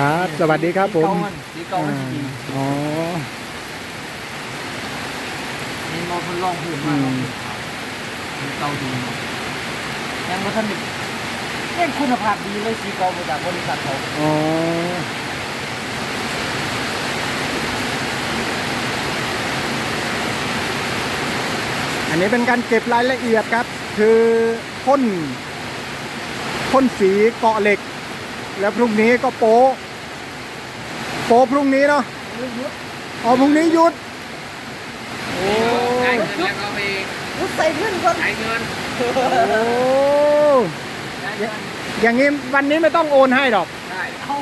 ครับ สวัสดีครับผมสีเก่ามันสีอ๋อนี่มอคนลองพื้นมาลองพื้นสีเก่าดีเนาะยังว่าท่านนี่เล่นคุณภาพดีเลยสีเก่ามาจากบริษัทเขาอ๋ออันนี้เป็นการเก็บรายละเอียดครับ คือพ่นพ่นสีเกาะเหล็ก แล้วพรุ่งนี้ก็โป๊ะ โป๊ะพรุ่งนี้เนาะอ๋อพรุ่งนี้หยุดโอ้จ่ายเงินแล้วก็ไปรู้ใส่เงินก่อนจ่ายเงินโอ้อย่างนี้วันนี้ไม่ต้องโอนให้หรอกได้เอา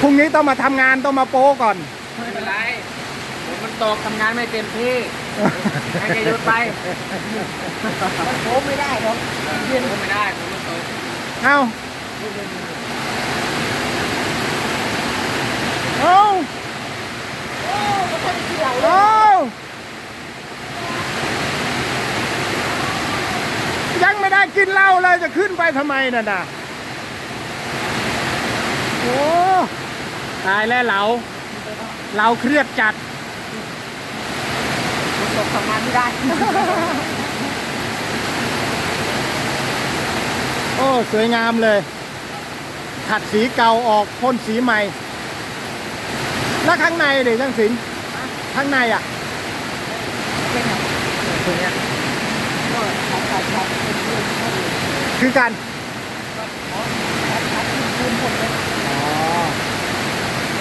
พรุ่งนี้ต้องมาทำงานต้องมาโป๊ะก่อน ไม่เป็นไรผมมันตกทำงานไม่เต็มที่ให้แกหยุดไปมันโผไม่ได้หรอกเรียนผมไม่ได้ผมมันตกเอ้า เอ้า โอ้ก็ท่านเที่ยวเลย เอ้า ยังไม่ได้กินเหล้าเลยจะขึ้นไป ทำไมน่ะนะโอ้ตายแล้วเราเราเครียดจัดมันตกทำงานไม่ได้ โอ้ สวยงามเลย ขัดสีเก่าออกพ่นสีใหม่ แล้วข้างในเดี๋ยวช่างสิงข้างในอะเป็นไงตัวเนี้ยก็ขายขายขายเป็นเรื่องเท่าไหร่ คือกันก็ขอขายขายที่คืนผมเลยอ๋อ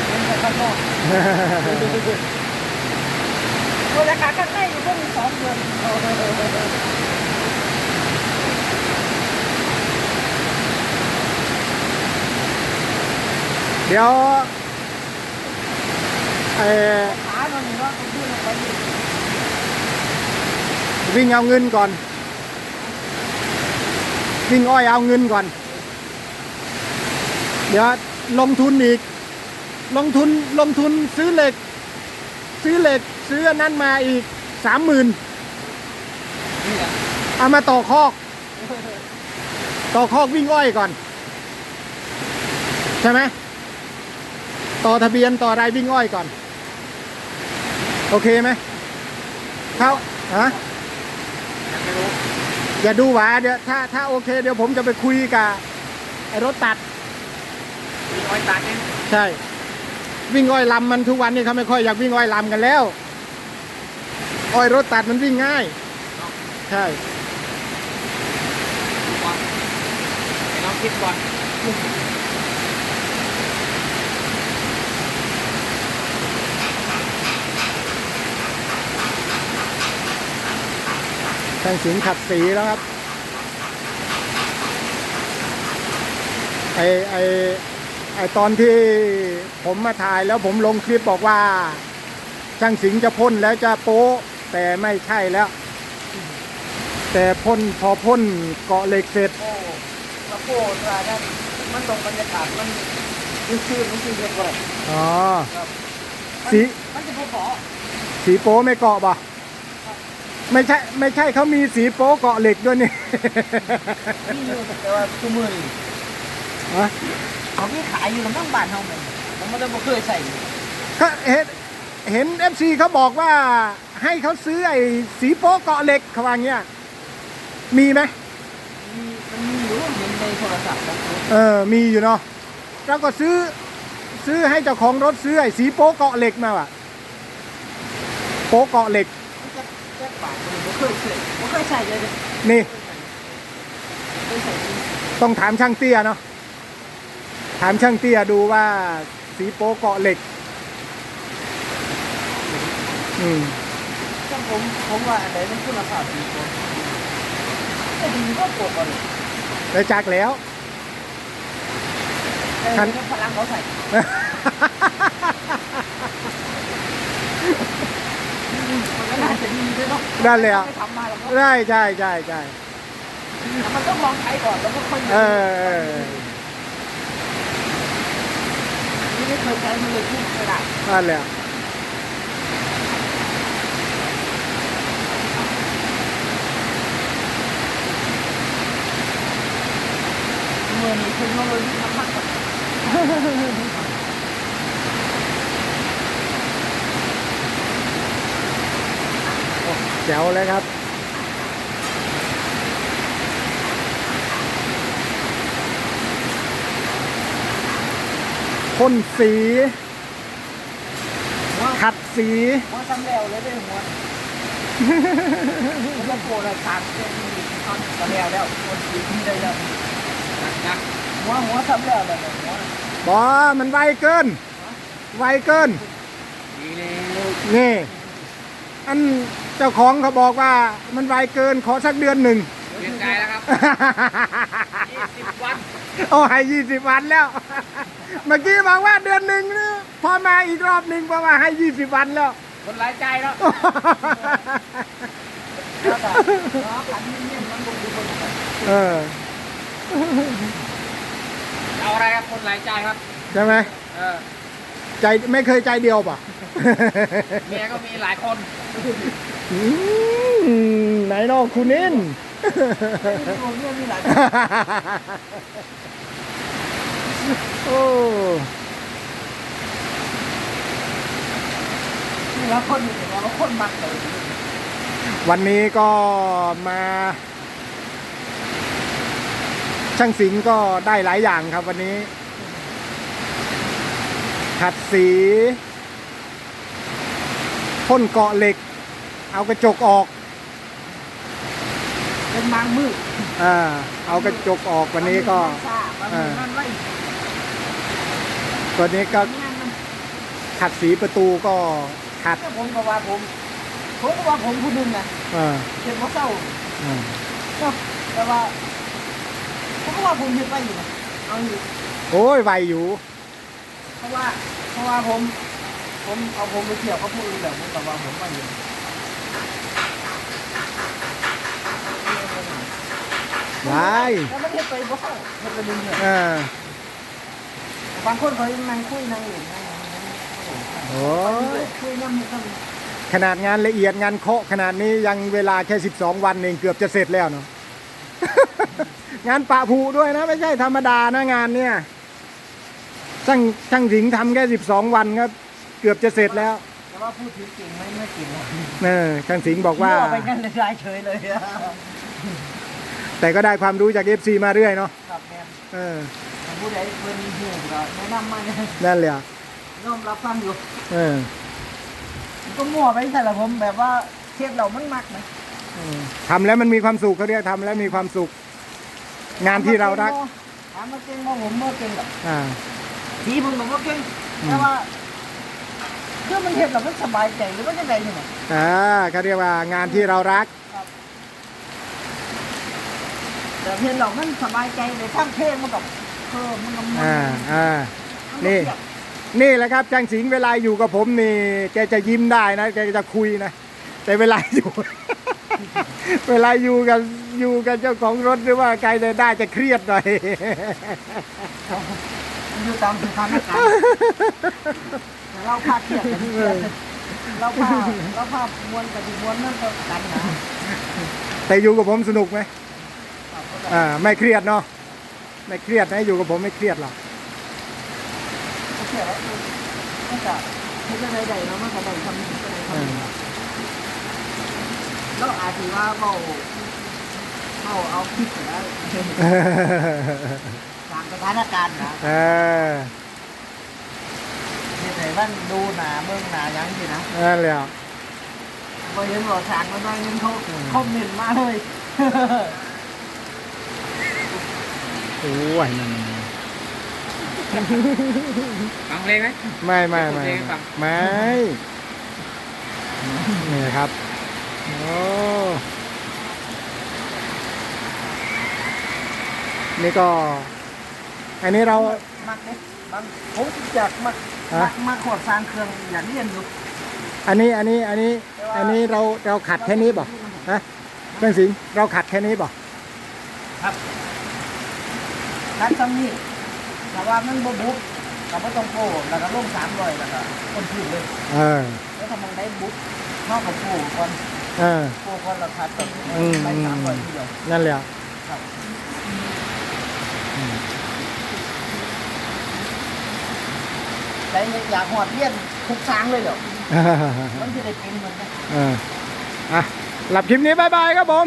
เป็นแต่ข้างนอกตัวราคาข้างในอยู่ก็มีสองเดือนเออเดี๋ยวเอ่อขาหน่อยหนึ่งว่าคุณพูดลงไปนี่วิ่งเอาเงินก่อน วิ่งอ้อยเอาเงินก่อน เดี๋ยวลงทุนอีก ลงทุนลงทุนซื้อเหล็ก ซื้อเหล็กซื้อนนั้นมาอีกสามหมื่นเอามาต่อคอก ต่อคอกวิ่งอ้อยก่อน ใช่ไหมต่อทะเบียนต่ออะไรวิ่งอ้อยก่อน โอเคไหมเขาฮะไม่รู้ อย่าดูหวาเดี๋ยวถ้าถ้าโอเค เดี๋ยวผมจะไปคุยกับไอ้รถตัดมีน้อยตัดเนี่ยใช่ วิ่งอ้อยลำมันทุกวันนี้เขาไม่ค่อยอยากวิ่งอ้อยลำกันแล้ว อ้อยรถตัดมันวิ่งง่าย ใช่ก่อนให้น้องคิดก่อน ช่างสิงขัดสีแล้วครับ ไอไอไอตอนที่ผมมาถ่ายแล้วผมลงคลิปบอกว่า ช่างสิงจะพ่นแล้วจะโป๊แต่ไม่ใช่แล้ว แต่พ่นพอพ่นเกาะเหล็กเสร็จโอ้กระโปรงอะไรนั่นมันตรงบรรยากาศมันคือคือมันคือเรียกว่าอ๋อสีมันจะพอพอสีโป๊ไม่เกาะป่ะ ไม่ใช่ไม่ใช่เขามีสีโป๊เกาะเหล็กด้วยนี่นี่อยู่แต่ว่าคือมือนี่ฮะเขามีขายอยู่ลำพังบ้านเฮาเหมือนผมไม่ได้บ่เคยใส่ก็เห็นเห็นเอฟซีเขาบอกว่าให้เขาซื้อไอ้สีโป๊เกาะเหล็กเขาว่างี้ยมีไหมมีมันมีอยู่เห็นในโทรศัพท์ของผมเออมีอยู่เนาะแล้วก็ซื้อซื้อให้เจ้าของรถซื้อไอ้สีโป๊เกาะเหล็กมาว่ะโป๊เกาะเหล็กมันจะ แจ้งปากผมบ่เคยใส่บ่เคยใส่เลยเลยนี่เคยใส่จริงต้องถามช่างเตี้ยเนาะถามช่างเตี้ยดูว่าสีโป๊เกาะเหล็ก อืมถ้าผมผมว่าอันไหนมันคุณภาพดีกว่าแต่ดีก็ปกติได้จักแล้วแต่ท่านพลังเขาใส่มั นก็น่าจะดีด้วยเนาะได้เลยอะ ไม่ทำมาแล้วก็ได้ใช่ใช่ใช่แต่มันต้องลองใช้ก่อนแล้วก็ค่อยเออเออนี่ไม่เคยใช้มันเลยพูดไม่ได้นั่นแหละเมื่อนี้เทคโนโลยีมันมากกว่า แจ๋วเลยครับ พ่นสีหัวขัดสี หัวซ้ำแล้วเลยได้หัวมันจะโกรธอะไรขาดเส้นนี้ตอนซ้ำแล้วแล้วคนสีที่ได้แล้วนะหัวหัวซ้ำแล้วเลยหัวบอมันไวเกิน ไวเกินดีเลยนี่ อัน เจ้าของเขาบอกว่ามันไวเกินขอสักเดือนหนึ่งเปลี่ยนใจแล้วครับยี่สิบวันโอ้ให้ยี่สิบวันแล้ว เมื่อกี้บอกว่าเดือนหนึ่งนะพอมาอีกรอบหนึ่งบอกว่าให้ยี่สิบวันแล้วคนหลายใจแล้วแล้วแต่ล้อขันเงี้ยมันบุกบุกบุกเออเอาอะไรครับคนหลายใจครับใช่ไหมเออใจไม่เคยใจเดียวป่ะ เมียก็มีหลายคนอืมไหนนอกคุณนินรวมเนี่ยมีหลายโอ้แล้วคนอยู่แล้วคนมักเลยวันนี้ก็มาช่างสิงห์ก็ได้หลายอย่างครับวันนี้ ขัดสี พ่นเกาะเหล็ก เอากระจกออก เป็นบางมืออ่าเอากระจกออกวันนี้ก็บางมือนั่นไว้วันนี้ก็งานมันขัดสีประตูก็ขัดก็ผมก็ว่าผมผมก็ว่าผมผู้หนึงนะอ่าเจ็บว่าเศร้าอ่าก็แต่ว่าผมก็ว่าผมหยุดไปอยู่นะเอาอยู่โอ้ยไวอยู่ เพราะว่าเพราะว่าผม ผมเอาผมไปเที่ยวเขาพูดแบบผมแต่ว่าผมมาอยู่ไวแล้วไม่ได้ไปบ้ามันเป็นเรื่องอ่าบางคนเขายังนั่งคุยนั่งอยู่นั่งโอ้ยคุยนั่งอยู่กันขนาดงานละเอียดงานเคาะขนาดนี้ยังเวลาแค่ 12 วันเองเกือบจะเสร็จแล้วเนาะงานปะผูด้วยนะ ไม่ใช่ธรรมดานะงานเนี่ยช่างช่างสิงห์ทำแค่ 12 วันครับ เกือบจะเสร็จแล้วแต่ว่าพูดถึงเก่งไหมไม่เก่งหรอกเออช่างสิงห์บอกว่ามั่ไปงั้นเลยได้เฉยเลยอะแต่ก็ได้ความรู้จาก FC มาเรื่อยเนาะครับแม่เออผู้ใดเพิ่นหูก็แนะนำมาเนี่ยนั่นเลยอะยอมรับฟังอยู่เออก็มั่วไปใช่ละผมแบบว่าเทียบเรามันมักนะเออทำแล้วมันมีความสุขเขาเรียกทำแล้วมีความสุข งานที่เรารักถามมาเก่งบ่ผมบ่เก่งหรอกอ่าทีผมผมก็เก่งอืมแต่ว่า คือมันเห็นเรามันสบายใจหรือว่าจะไงนี่หว่าอ่าเขาเรียกว่างานที่เรารัก แต่เห็นเรามันสบายใจเลยทั้งเพลงมันกับเออมันกำมันอ่า อ่ามันี่เทียบนี่แหละครับจังสิงห์เวลาอยู่กับผมนี่ แกจะยิ้มได้นะ แกจะคุยนะ แต่เวลาอยู่ เวลาอยู่กับอยู่กับเจ้าของรถหรือว่าใครจะได้จะเครียดหน่อยมันอยู่ตามสถานการณ์แต่ เราพาเครียดกันเครียดเราพาเราพามวนกับที่มวนนั่นก็กันนะแต่อยู่กับผมสนุกไหมอ่าไม่เครียดเนาะไม่เครียดนะอยู่กับผมไม่เครียดหรอกเครียดแล้วมันก็ไม่ได้ใดๆเนาะมันก็ได้ทำก็ได้ทำแล้วอาจจะว่าเบาเบาเอาคิดแล้วตามสถานการณ์นะ เออเห็นไหนว่าดูหนาเมืองหนายังสินะนั่นแหละพอเห็นหลอดฉากมาหน่อยนึงเขาคอมเมนมากเลยโอ้ยนั่นฟังเพลงไหม ไม่ไม่ไม่ไม่นี่ครับโอ้นี่ก็ อันนี้เรา มักเนี่ย บางผมอยากมักฮะมักมาขวดสร้างเครื่องอยากเรียนอยู่อันนี้อันนี้อันนี้อันนี้เราเราขัดแค่นี้ป่ะฮะเพื่อนสิงห์เราขัดแค่นี้ป่ะนัดซ้ำนี่แต่ว่ามันบุบุบกับว่าต้องโผล่แล้วก็ลงสามร้อยแล้วก็คนพื้นเลย เออแล้วทำมังได้บุ๊กนอกกับโผล่ก่อนเออโผล่ก่อนราคาตกอืม ไปสามร้อยทีเดียว นั่นแหละครับ แต่อยากหอดเลี้ยนทุกช้างเลยเหรอมันจะได้เป็นเหมือนกันเอออะหลับคลิปนี้บายบายครับผม